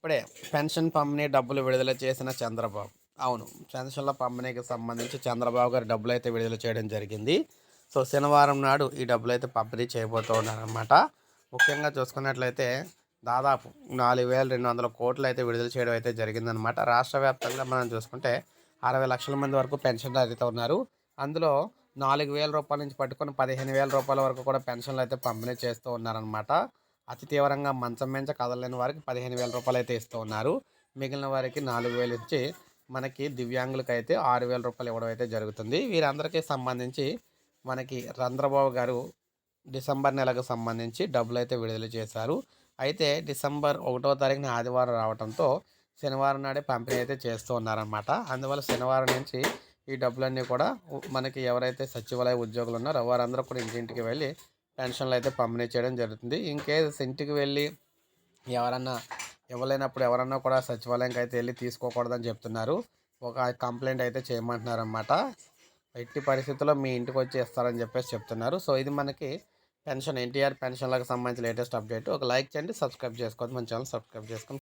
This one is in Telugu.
ఇప్పుడే పెన్షన్ పంపిణీ డబ్బులు విడుదల చేసిన చంద్రబాబు. అవును పెన్షన్ల పంపిణీకి సంబంధించి చంద్రబాబు గారు డబ్బులు అయితే విడుదల చేయడం జరిగింది. సో శనివారం నాడు ఈ డబ్బులు అయితే పంపిణీ చేయబోతూ ఉన్నారనమాట ముఖ్యంగా చూసుకున్నట్లయితే దాదాపు నాలుగు వేల రెండు వందల కోట్లు అయితే విడుదల చేయడం అయితే జరిగిందనమాట రాష్ట్ర వ్యాప్తంగా మనం చూసుకుంటే అరవై లక్షల మంది వరకు పెన్షన్ అయితే ఉన్నారు. అందులో నాలుగు వేల రూపాయల నుంచి పట్టుకొని పదిహేను వేల రూపాయల వరకు కూడా పెన్షన్లు అయితే పంపిణీ చేస్తూ ఉన్నారనమాట అతి తీవ్రంగా మంచం మించ కదలలేని వారికి పదిహేను వేల రూపాయలు అయితే ఇస్తూ ఉన్నారు. మిగిలిన వారికి నాలుగు వేలు ఇచ్చి మనకి దివ్యాంగులకు అయితే ఆరు వేల రూపాయలు ఇవ్వడం అయితే జరుగుతుంది. వీరందరికీ సంబంధించి మనకి రంధ్రబాబు గారు డిసెంబర్ నెలకు సంబంధించి డబ్బులు అయితే విడుదల చేశారు. అయితే డిసెంబర్ ఒకటో తారీఖున ఆదివారం రావడంతో శనివారం నాడే పంపిణీ అయితే చేస్తూ ఉన్నారనమాట అందువల్ల శనివారం నుంచి ఈ డబ్బులన్నీ కూడా మనకి ఎవరైతే సచివాలయ ఉద్యోగులు ఉన్నారో వారందరూ కూడా ఇంటింటికి వెళ్ళి పెన్షన్లు అయితే పంపిణీ చేయడం జరుగుతుంది. ఇంకేస్ ఇంటికి వెళ్ళి ఎవరన్నా ఇవ్వలేనప్పుడు ఎవరన్నా కూడా సచివాలయంకి అయితే వెళ్ళి తీసుకోకూడదని చెప్తున్నారు. ఒక కంప్లైంట్ అయితే చేయమంటున్నారు అనమాట ఎట్టి పరిస్థితుల్లో మీ ఇంటికి వచ్చి ఇస్తారని చెప్పేసి చెప్తున్నారు. సో ఇది మనకి పెన్షన్ ఎన్టీఆర్ పెన్షన్లకు సంబంధించి లేటెస్ట్ అప్డేట్. ఒక లైక్ చేయండి సబ్స్క్రైబ్ చేసుకోండి మన ఛానల్ సబ్స్క్రైబ్ చేసుకొని